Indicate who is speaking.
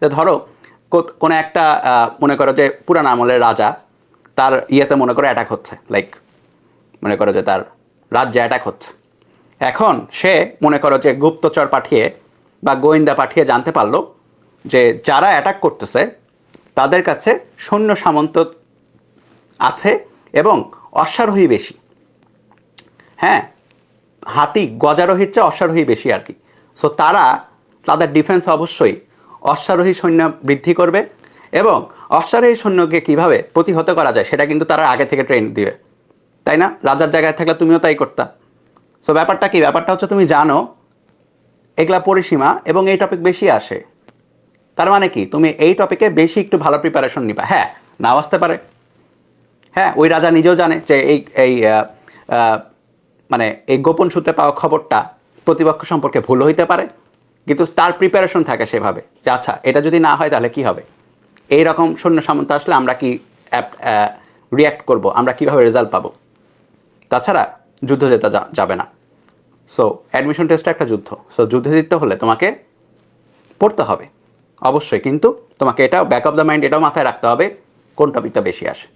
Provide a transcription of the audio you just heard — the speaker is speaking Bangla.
Speaker 1: যে ধরো কোনো একটা মনে করো যে পুরান আমলের রাজা তার ইয়েতে মনে করো অ্যাটাক হচ্ছে লাইক মনে করো যে তার রাজ্যে অ্যাটাক হচ্ছে। এখন সে মনে করো যে গুপ্তচর পাঠিয়ে বা গোয়েন্দা পাঠিয়ে জানতে পারল যে যারা অ্যাটাক করতেছে, তাদের কাছে সৈন্য সামন্ত আছে এবং অশ্বারোহী বেশি। হ্যাঁ হাতি গজারোহীর চেয়ে অশ্বারোহী বেশি আর কি। সো তারা, তাদের ডিফেন্স অবশ্যই অশ্বারোহী সৈন্য বৃদ্ধি করবে এবং অশ্বারোহী সৈন্যকে কীভাবে প্রতিহত করা যায় সেটা কিন্তু তারা আগে থেকে ট্রেন দিবে। তাই না? রাজার জায়গায় থাকলে তুমিও তাই করতা। সো ব্যাপারটা কি? ব্যাপারটা হচ্ছে তুমি জানো, এগুলা পরিসীমা এবং এই টপিক বেশি আসে। তার মানে কি? তুমি এই টপিকে বেশি একটু ভালো প্রিপারেশন নিবা। হ্যাঁ নাও আসতে পারে। হ্যাঁ ওই রাজা নিজেও জানে যে এই এই মানে এই গোপন সূত্রে পাওয়া খবরটা প্রতিপক্ষ সম্পর্কে ভুল হইতে পারে। কিন্তু তার প্রিপারেশন থাকে সেভাবে, যে আচ্ছা এটা যদি না হয় তাহলে কি হবে? এই রকম সৈন্য সামন্ত আসলে আমরা কি রিয়্যাক্ট করব? আমরা কীভাবে রেজাল্ট পাবো? তাছাড়া যুদ্ধ যা- যাবে না। সো অ্যাডমিশন টেস্টটা একটা যুদ্ধ। সো যুদ্ধে জিততে হলে তোমাকে পড়তে হবে। অবশ্যই, কিন্তু তোমাকে এটাও ব্যাক অফ দ্য মাইন্ড এটাও মাথায় রাখতে হবে কোন টপিকটা বেশি আসে।